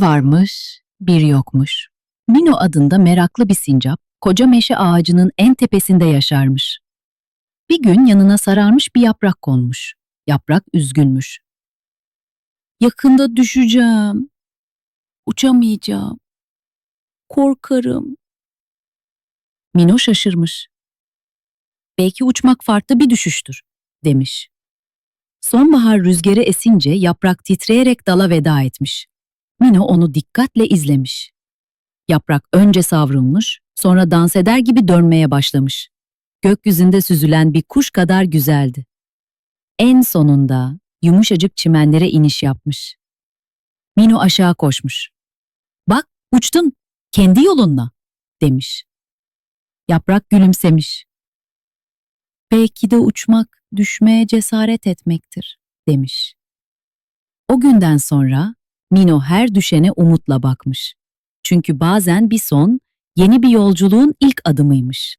Bir varmış, bir yokmuş. Mino adında meraklı bir sincap, koca meşe ağacının en tepesinde yaşarmış. Bir gün yanına sararmış bir yaprak konmuş. Yaprak üzgünmüş. Yakında düşeceğim. Uçamayacağım. Korkarım. Mino şaşırmış. Belki uçmak farklı bir düşüştür, demiş. Sonbahar rüzgarı esince yaprak titreyerek dala veda etmiş. Mino onu dikkatle izlemiş. Yaprak önce savrulmuş, sonra dans eder gibi dönmeye başlamış. Gökyüzünde süzülen bir kuş kadar güzeldi. En sonunda yumuşacık çimenlere iniş yapmış. Mino aşağı koşmuş. Bak, uçtun, kendi yolunla, demiş. Yaprak gülümsemiş. Belki de uçmak, düşmeye cesaret etmektir, demiş. O günden sonra Mino her düşene umutla bakmış. Çünkü bazen bir son, yeni bir yolculuğun ilk adımıymış.